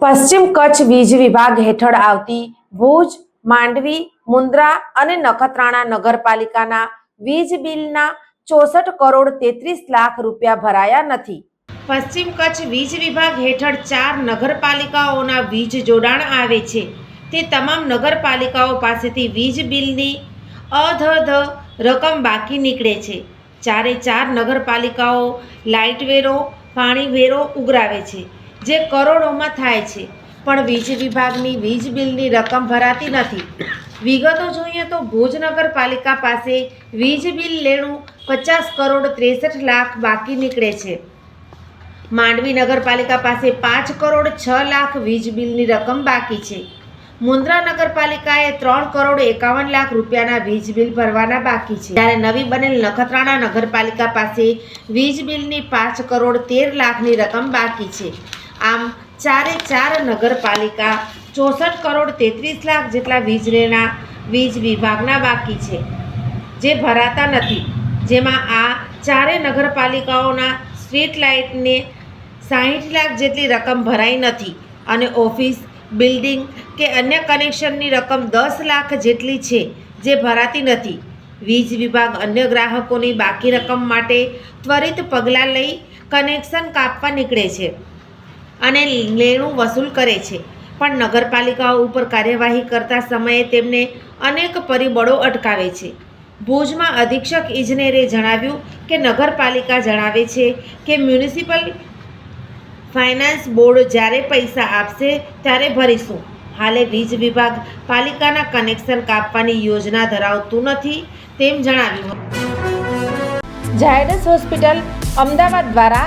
પશ્ચિમ કચ્છ વીજ વિભાગ હેઠળ આવતી ભુજ, માંડવી મુન્દ્રા અને નખત્રાણા નગરપાલિકાના વીજ બિલના ચોસઠ કરોડ તેત્રીસ લાખ રૂપિયા ભરાયા નથી. પશ્ચિમ કચ્છ વીજ વિભાગ હેઠળ ચાર નગરપાલિકાઓના વીજ જોડાણ આવે છે. તે તમામ નગરપાલિકાઓ પાસેથી વીજ બિલની અધધ રકમ બાકી નીકળે છે. ચારે ચાર નગરપાલિકાઓ લાઇટ વેરો પાણી વેરો ઉઘરાવે છે. જે કરોડોમાં થાય છે. પણ વીજ વિભાગની વીજ બિલની રકમ ભરાતી નથી. વિગતો જોઈએ તો ભુજ નગરપાલિકા પાસે વીજ બિલ લેણું પચાસ કરોડ ત્રેસઠ લાખ બાકી નીકળે છે. માંડવી નગરપાલિકા પાસે પાંચ કરોડ છ લાખ વીજ બિલની રકમ બાકી છે. મુન્દ્રા નગરપાલિકાએ ત્રણ કરોડ એકાવન લાખ રૂપિયાના વીજ બિલ ભરવાના બાકી છે. જ્યારે નવી બનેલ નખત્રાણા નગરપાલિકા પાસે વીજ બિલની પાંચ કરોડ તેર લાખની રકમ બાકી છે. આમ ચારે ચાર નગરપાલિકા ચોસઠ કરોડ તેત્રીસ લાખ જેટલા વીજળીના વીજ વિભાગના બાકી છે, જે ભરાતા નથી. જેમાં આ ચારે નગરપાલિકાઓના સ્ટ્રીટ લાઇટને સાહીઠ લાખ જેટલી રકમ ભરાઈ નથી અને ઓફિસ, બિલ્ડિંગ કે અન્ય કનેક્શનની રકમ દસ લાખ જેટલી છે જે ભરાતી નથી. વીજ વિભાગ અન્ય ગ્રાહકોની બાકી રકમ માટે ત્વરિત પગલાં લઈ કનેક્શન કાપવા નીકળે છે. અને લેણું વસૂલ કરે છે. પણ નગરપાલિકાઓ ઉપર કાર્યવાહી કરતા સમયે તેમને અનેક પરિબળો અટકાવે છે. ભુજમાં અધિક્ષક ઇજનેરે જણાવ્યું કે નગરપાલિકા જણાવે છે કે મ્યુનિસિપલ ફાઇનાન્સ બોર્ડ જ્યારે પૈસા આપશે ત્યારે ભરીશું. હાલે વીજ વિભાગ પાલિકાના કનેક્શન કાપવાની યોજના ધરાવતું નથી તેમ જણાવ્યું ઝાયડસ હોસ્પિટલ અમદાવાદ દ્વારા